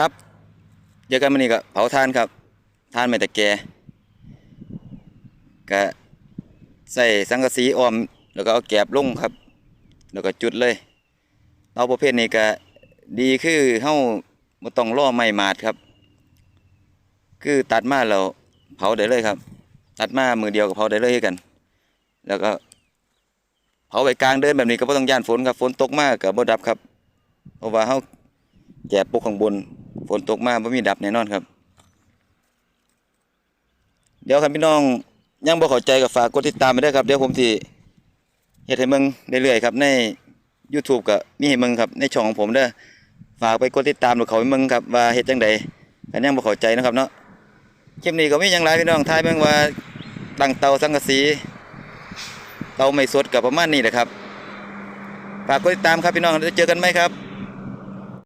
ครับเจอกันมื้อนี้ก็เผาทานครับทานไม่แตะแกก็ใส่สังกะสีออม แล้วก็เอาแกบลงครับ แล้วก็จุดเลยเตาประเภทนี้ก็ดีคือเฮาบ่ต้องรอไม้มาดครับ คือตัดมาแล้วเผาได้เลยครับ ตัดมามือเดียวก็เผาได้เลยกัน แล้วก็เผาไว้กลางเดินแบบนี้ก็บ่ต้องย่านฝนครับฝนตกมากก็บ่ดับครับเพราะว่าเฮาแกะปกข้างบน ฝนตกมาบ่มีดับแน่นอนครับ เดี๋ยวครับพี่น้องยังบ่เข้าใจก็ฝากกดติดตามไปด้วยครับ เดี๋ยวผมสิเฮ็ดให้มึงเรื่อยๆครับใน YouTube ก็มีให้มึงครับในช่องของผมเด้อฝากไปกดติดตามหรือเขาให้มึงครับว่าเฮ็ดจังใดกันยังบ่เข้าใจนะครับเนาะคลิปนี้ก็มียังหลายพี่น้องทายเบิ่งว่าตั้งเตาสังกะสีเตาไม่สดกับประมาณนี้แหละครับฝากกดติดตามครับพี่น้องแล้วเจอกันไหมครับ